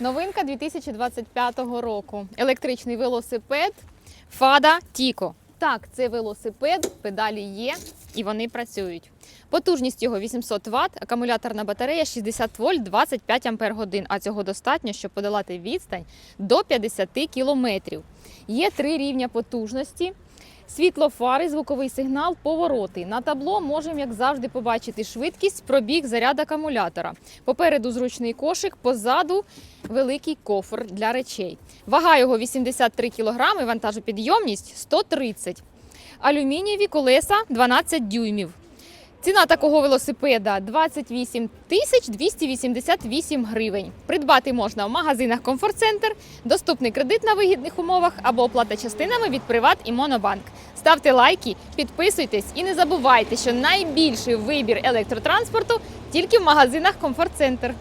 Новинка 2025 року. Електричний велосипед Фада Тіко. Так, це велосипед, педалі є і вони працюють. Потужність його 800 Вт, акумуляторна батарея 60 вольт 25 ампер годин. А цього достатньо, щоб подолати відстань до 50 кілометрів. Є три рівня потужності. Світло фари, звуковий сигнал, повороти. На табло можемо, як завжди, побачити швидкість, пробіг, заряд акумулятора. Попереду зручний кошик, позаду великий кофр для речей. Вага його 83 кг, вантажопідйомність 130. Алюмінієві колеса 12 дюймів. Ціна такого велосипеда 28 тисяч 288 гривень. Придбати можна в магазинах Комфорт Центр, доступний кредит на вигідних умовах або оплата частинами від Приват і Монобанк. Ставте лайки, підписуйтесь і не забувайте, що найбільший вибір електротранспорту тільки в магазинах Комфорт Центр.